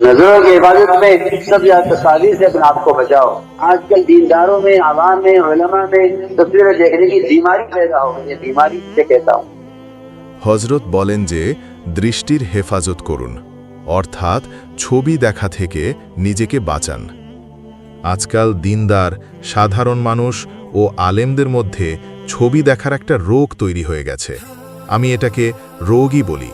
नजरों की हिफाजत में सब या तस्वीर से अपने आप को बचाओ आजकल दीनदारों में आवाम में उलमा में तस्वीरें देखने की बीमारी पैदा हो गई है बीमारी से कहता हूँ হজরত বলেন যে দৃষ্টির হেফাজত করুন অর্থাৎ ছবি দেখা থেকে নিজেকে বাঁচান আজকাল দিনদার সাধারণ মানুষ ও আলেমদের মধ্যে ছবি দেখার একটা রোগ তৈরি হয়ে গেছে আমি এটাকে রোগই বলি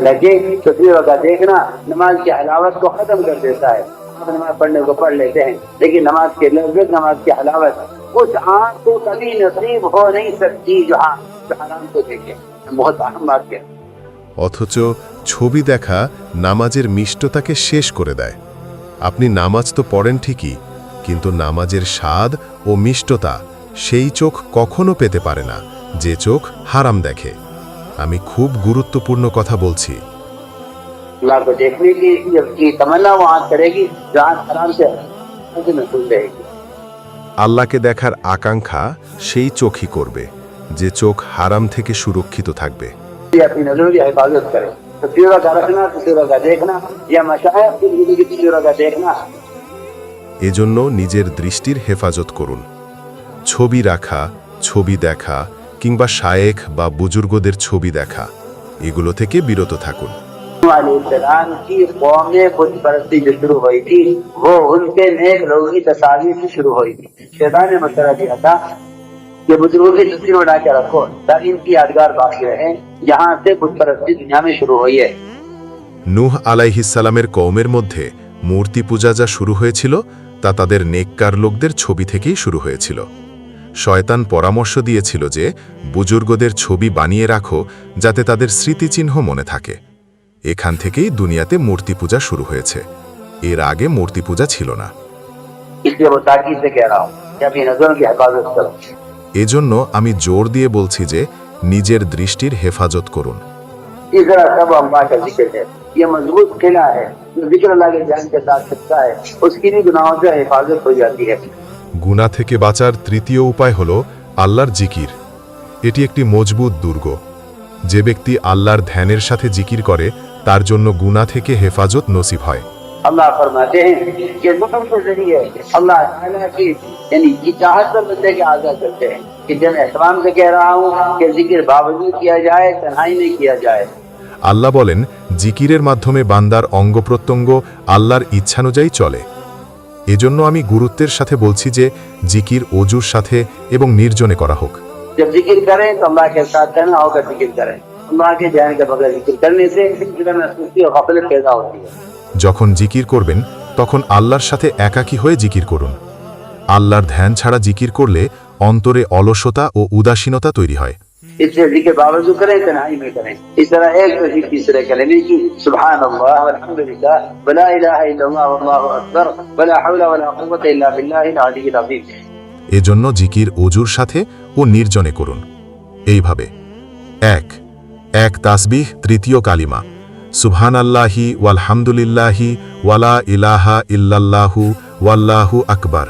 लगे तस्वीरों का देखना नमाज की हलावत को खत्म कर देता है आप नमाज पढ़ने को पढ़ लेते हैं लेकिन नमाज के लफ्ज नमाज की हलावत उस आंख को कभी नसीब हो नहीं सकती जो आंख जो हराम को देखे बहुत अहम बात है অথচ ছবি দেখা নামাজের মিষ্টতাকে শেষ করে দেয় আপনি নামাজ তো পড়েন ঠিকই কিন্তু নামাজের স্বাদ ও মিষ্টতা সেই চোখ কখনো পেতে পারে না যে চোখ হারাম দেখে আমি খুব গুরুত্বপূর্ণ কথা বলছি। আল্লাহকে দেখার আকাঙ্ক্ষা সেই চোখই করবে যে চোখ হারাম থেকে সুরক্ষিত থাকবে। এজন্য নিজের দৃষ্টির হেফাজত করুন। ছবি রাখা ছবি দেখা কিংবা শায়েখ বা বুজুর্গদের ছবি দেখা এগুলো থেকে বিরত থাকুন अलैहिस्सलाम की कौम में बुत परस्ती जो शुरू हुई थी वो उनके नेक लोगों की तस्वीर से शुरू हुई थी शैतान ने मशवरा दिया था कि बुजुर्गों की तस्वीर उड़ा के रखो ताकि इनकी यादगार बाकी रहे यहाँ से बुत परस्ती दुनिया में शुरू हुई है নূহ আলাইহিসালামের কৌমের মধ্যে মূর্তি পূজা যা শুরু হয়েছিল তা তাদের নেককার লোকদের ছবি থেকেই শুরু হয়েছিল শয়তান পরামর্শ দিয়েছিল যে, বুজুর্গদের ছবি বানিয়ে রাখো যাতে তাদের স্মৃতিচিহ্ন মনে থাকে। এখান থেকেই দুনিয়াতে মূর্তি পূজা শুরু হয়েছে। এর আগে মূর্তি পূজা ছিল না। এজন্য আমি জোর দিয়ে বলছি যে, নিজের দৃষ্টির হেফাজত করুন। হেফাজত গুণা থেকে বাঁচার তৃতীয় উপায় হল আল্লাহর জিকির। এটি একটি মজবুত দুর্গ। যে ব্যক্তি আল্লাহর ধ্যানের সাথে জিকির করে তার জন্য গুণা থেকে হেফাজত নসিব হয়। আল্লাহ বলেন জিকিরের মাধ্যমে বান্দার অঙ্গ প্রত্যঙ্গ আল্লাহর ইচ্ছানুযায়ী চলে। এজন্য আমি গুরুত্বের সাথে বলছি যে জিকির অজুর সাথে এবং নির্জনে করা হোক। যখন জিকির করবেন তখন আল্লাহর সাথে একাকী হয়ে জিকির করুন। আল্লাহর ধ্যান ছাড়া জিকির করলে অন্তরে অলসতা ও উদাসীনতা তৈরি হয়। इसलिए जिक्र बावजूद करें तन्हाई में करें इस तरह एक तस्वीर तीसरे कलमे की सुबहान अल्लाह अल्हम्दुलिल्लाह वला इलाहा इल्लल्लाह वल्लाहु अकबर वला हौला वला कुव्वता इल्ला बिल्लाहिल अलिय्यिल अज़ीम এজন্য জিকির অজুর সাথে ও নির্জনে করুন এইভাবে এক এক তাসবিহ তৃতীয় কালিমা সুবহান আল্লাহি ওয়ালহামদুলিল্লাহি ওয়ালা ইলাহা ইল্লাল্লাহু ওয়াল্লাহু আকবার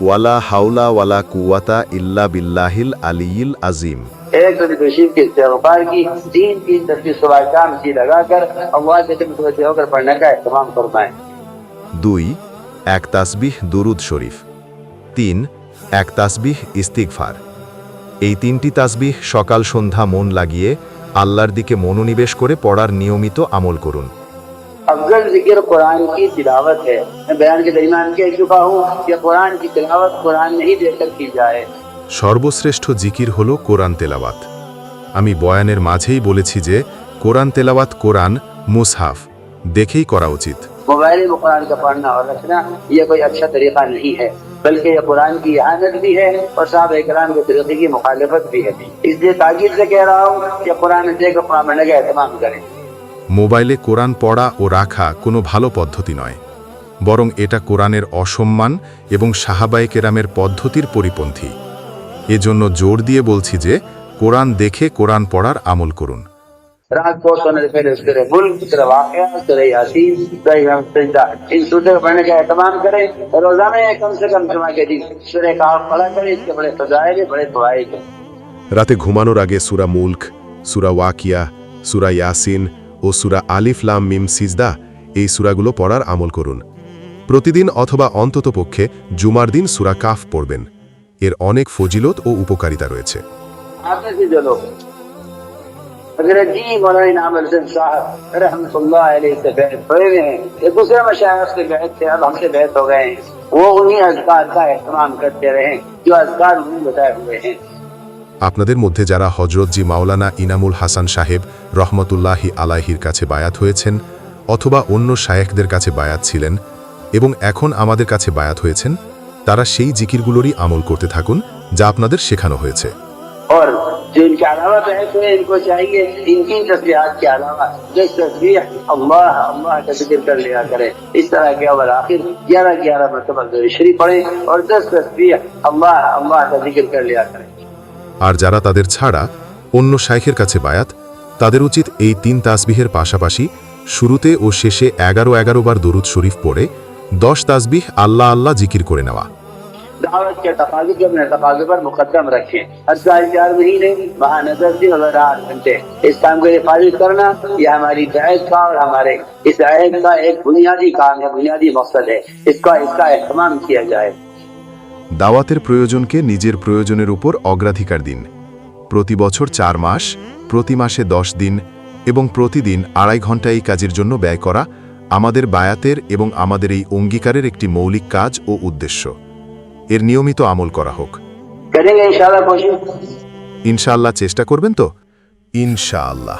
ওয়ালা হাউলা ওয়ালা কুওয়াতা ইল্লা বিল্লাহিল আলিয়িল আজিম ایک تو نشیب کے استغفار کی تین تین تصویر سوائے کام سی لگا کر اللہ کے متوجہ ہو کر پڑھنے کا اہتمام فرمائیں দুই এক তাসবিহ দুরুদ শরীফ তিন এক তাসবিহ ইস্তিকফার এই তিনটি তাসবিহ সকাল সন্ধ্যা মন লাগিয়ে আল্লাহর দিকে মনোনিবেশ করে পড়ার নিয়মিত আমল করুন افضل ذکر قرآن کی تلاوت ہے میں بیان کے درمیان کے چکا ہوں کہ قرآن کی تلاوت قرآن نہیں دے کر کی جائے সর্বশ্রেষ্ঠ জিকির হল কোরআন তেলাওয়াত আমি বয়ানের মাঝেই বলেছি যে কোরআন তেলাওয়াত কোরআন মুসহাফ দেখেই করা উচিত मोबाइल में कुरान का पढ़ना और रखना ये कोई अच्छा तरीका नहीं है बल्कि ये कुरान की इहानत भी है और साहब इकराम के तरीके की मुखालफत भी है इसलिए ताकीद से कह रहा हूँ कि कुरान देकर कुरान पढ़ने का एहतमाम करें মোবাইলে কোরআন পড়া ও রাখা কোনো ভালো পদ্ধতি নয় বরং এটা কোরআনের অসম্মান এবং সাহাবায়ে কেরামের পদ্ধতির পরিপন্থী এজন্য জোর দিয়ে বলছি যে কোরআন দেখে কোরআন পড়ার আমল করুন रात को सोने से पहले सूर्य मुल्क सूर्य वाकया सूर्य यासीन सूर्य इमाम सजदा इन सूर्य को पढ़ने का एहतमाम करें रोजाना या कम से कम जुमा के दिन सूर्य का पढ़ा करें इसके बड़े फजाइल हैं, बड़े फवाइद हैं। রাতে ঘুমানোর আগে সুরা মুল্ক সুরা ওয়াকিয়া সুরা ইয়াসিন ও সুরা আলিফ লাম মিম সিজদা এই সুরাগুলো পড়ার আমল করুন প্রতিদিন অথবা অন্ততপক্ষে জুমার দিন সুরা কাফ পড়বেন এর অনেক ফজিলত ও উপকারিতা রয়েছে आपने से जो लोग अगर जी मौलाना इनाम हसन साहब रहमत अलैहि से बैत हुए हुए हैं ये दूसरे मशाइख से बैत थे अब हमसे बैत हो गए हैं वो उन्हीं अजकार का एहतमाम करते रहे जो अजकार उन्हें बताए हुए हैं আপনাদের মধ্যে যারা হজরতজি মাওলানা ইনামুল হাসান সাহেব রহমতুল্লাহি আলাহির কাছে বায়াত হয়েছেন অথবা অন্য শায়েখদের কাছে বায়াত ছিলেন এবং এখন আমাদের কাছে বায়াত হয়েছেন তারা সেই জিকিরগুলোরই আমল করতে থাকুন যা আপনাদের শেখানো হয়েছে और जो इनके अलावा बैत हुए इनको चाहिए इनकी तस्वीर के अलावा जो तस्वीर अल्लाह अल्लाह का जिक्र कर लिया करें इस तरह के अवल आखिर ग्यारह ग्यारह मरतबा शरीफ पढ़े और दस तस्वीर अल्लाह अल्लाह का जिक्र कर लिया करें আর যারা তাদের ছাড়া অন্য শাইখের কাছে বায়াত তাদের উচিত এই তিন তাসবিহের পাশাপাশি শুরুতে ও শেষে এগারো এগারো বার দরুদ শরীফ পড়ে দশ তাসবিহ আল্লাহ আল্লাহ জিকির করে নেওয়া दावत के तकाजे को अपने तकाजे पर मुकदम रखें हर साल चार महीने महानजर दिन और आठ घंटे इस काम को हिफाजत करना यह हमारी जायज का और हमारे इस आयत का एक बुनियादी काम है बुनियादी मकसद है इसका इसका एहतमाम किया जाए দাওয়াতের প্রয়োজনকে নিজের প্রয়োজনের উপর অগ্রাধিকার দিন প্রতি বছর চার মাস প্রতি মাসে দশ দিন এবং প্রতিদিন আড়াই ঘন্টা এই কাজের জন্য ব্যয় করা আমাদের বায়াতের এবং আমাদের এই অঙ্গীকারের একটি মৌলিক কাজ ও উদ্দেশ্য। এর নিয়মিত আমল করা হোক। ইনশাআল্লাহ চেষ্টা করবেন তো? ইনশাআল্লাহ।